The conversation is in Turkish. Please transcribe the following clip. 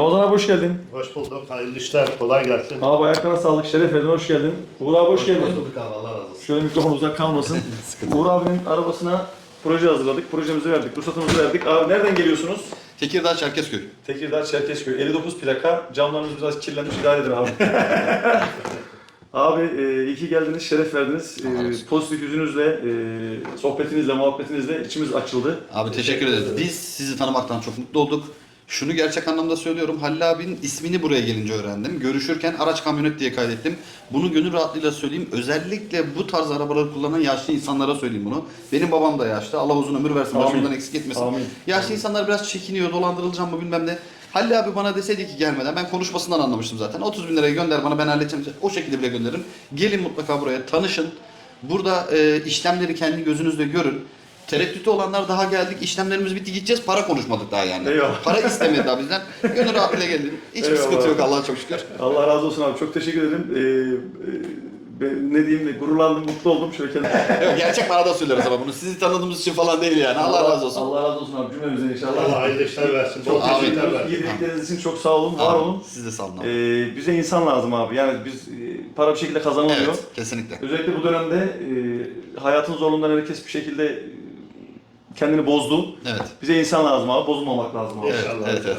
Ramazan abi hoş geldin. Hoş bulduk. Hayırlı işler. Kolay gelsin. Abi ayaklarına sağlık, şeref verdin, hoş geldin. Uğur abi hoş geldin. bulduk abi. Allah razı olsun. Şöyle mikrofon uzak kalmasın. Uğur abinin arabasına proje hazırladık, projemizi verdik, ruhsatımızı verdik. Abi nereden geliyorsunuz? Tekirdağ Çerkezköy. Tekirdağ Çerkezköy, 59 plaka. Camlarınız biraz kirlenmiş, idare edin abi. abi e, iyi ki geldiniz, şeref verdiniz. E, pozitif yüzünüzle, e, sohbetinizle, muhabbetinizle içimiz açıldı. Abi teşekkür ederiz. Biz sizi tanımaktan çok mutlu olduk. Şunu gerçek anlamda söylüyorum. Halil abinin ismini buraya gelince öğrendim. Görüşürken araç kamyonet diye kaydettim. Bunu gönül rahatlığıyla söyleyeyim. Özellikle bu tarz arabaları kullanan yaşlı insanlara söyleyeyim bunu. Benim babam da yaşlı. Allah uzun ömür versin. Amin. Başımızdan eksik etmesin. Amin. Yaşlı insanlar biraz çekiniyor. Dolandırılacağım mı bilmem ne. Halil abi bana deseydi ki gelmeden ben konuşmasından anlamıştım zaten. 30 bin liraya gönder bana ben halledeceğim. O şekilde bile gönderirim. Gelin mutlaka buraya tanışın. Burada e, işlemleri kendi gözünüzle görün. Tereddütü olanlar daha geldik, işlemlerimiz bitti gideceğiz, para konuşmadık daha yani. Eyvallah. Para istemedi daha bizden. Gönül rahatlığıyla gelin. Hiçbir Eyvallah. sıkıntı yok Allah'a çok şükür. Allah razı olsun abi, çok teşekkür ederim. E, e, ne diyeyim, gururlandım, mutlu oldum. Şöyle kendim. Evet, gerçek manada söylüyoruz ama bunu sizi tanıdığımız için falan değil yani. Allah razı olsun. Allah razı olsun abi, cümlemize inşallah. Allah hayırlı işler versin. Çok teşekkür teşekkürler ederim. versin. Yedirdikleriniz için çok sağ olun, var olun. Siz de sağ olun abi. Ee, bize insan lazım abi. Yani biz e, para bir şekilde kazanılmıyor. Evet, kesinlikle. Özellikle bu dönemde e, hayatın zorluğundan herkes bir şekilde kendini bozdu. Evet. Bize insan lazım abi, bozulmamak lazım abi. Evet, İnşallah. evet, evet.